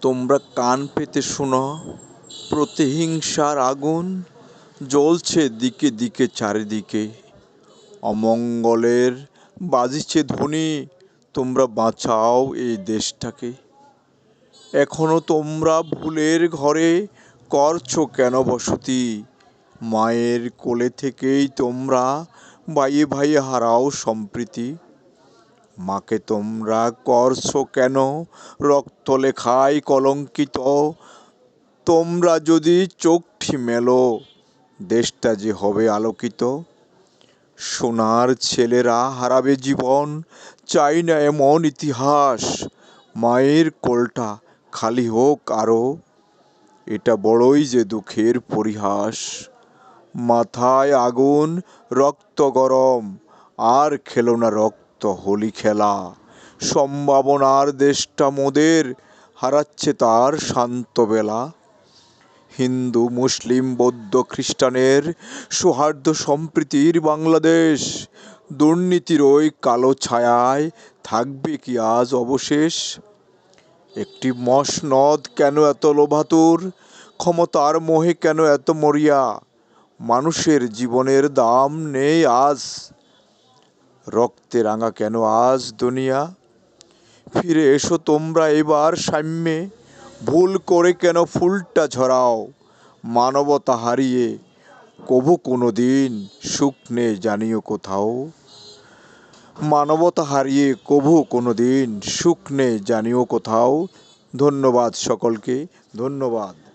তোমরা কান পেতে শোনো, প্রতিহিংসার আগুন জ্বলছে দিকে দিকে, চারিদিকে। অমঙ্গলের বাজিছে ধ্বনি, তোমরা বাঁচাও এই দেশটাকে। এখনও তোমরা ভুলের ঘরে করছ কেন বসতি? মায়ের কোলে থেকেই তোমরা ভাইয়ে ভাইয়ে হারাও সম্প্রীতি। মাকে তোমরা করছ কেন? রক্ত লেখায় কলঙ্কিত। তোমরা যদি চোখটি মেলো, দেশটা যে হবে আলোকিত। সোনার ছেলেরা হারাবে জীবন, চাই না এমন ইতিহাস। মায়ের কোলটা খালি হোক আরও এটা বড়ই যে দুঃখের পরিহাস। মাথায় আগুন, রক্ত গরম। আর খেলো না রক্ত। হোলি খেলা। সম্ভাবনার দেশটা মোদের, হারাচ্ছে তার শান্ত বেলা। হিন্দু, মুসলিম, বৌদ্ধ, খ্রিস্টানের সৌহার্দ্য সম্প্রীতির বাংলাদেশ। দুর্নীতির ওই কালো ছায়ায় থাকবে কি আজ অবশেষ? একটি মসনদ কেন এত লোভাতুর? ক্ষমতার মোহে কেন এত মরিয়া? মানুষের জীবনের দাম নেই আজ। রক্তে রাঙা কেন আজ দুনিয়া? ফিরে এসো তোমরা এবার সাম্যে। ভুল করে কেন ফুলটা ঝরাও? মানবতা হারিয়ে কভু কোনো দিন সুখ নেই জানিও কোথাও। মানবতা হারিয়ে কভু কোনো দিন সুখ নেই জানিও কোথাও। ধন্যবাদ সকলকে, ধন্যবাদ।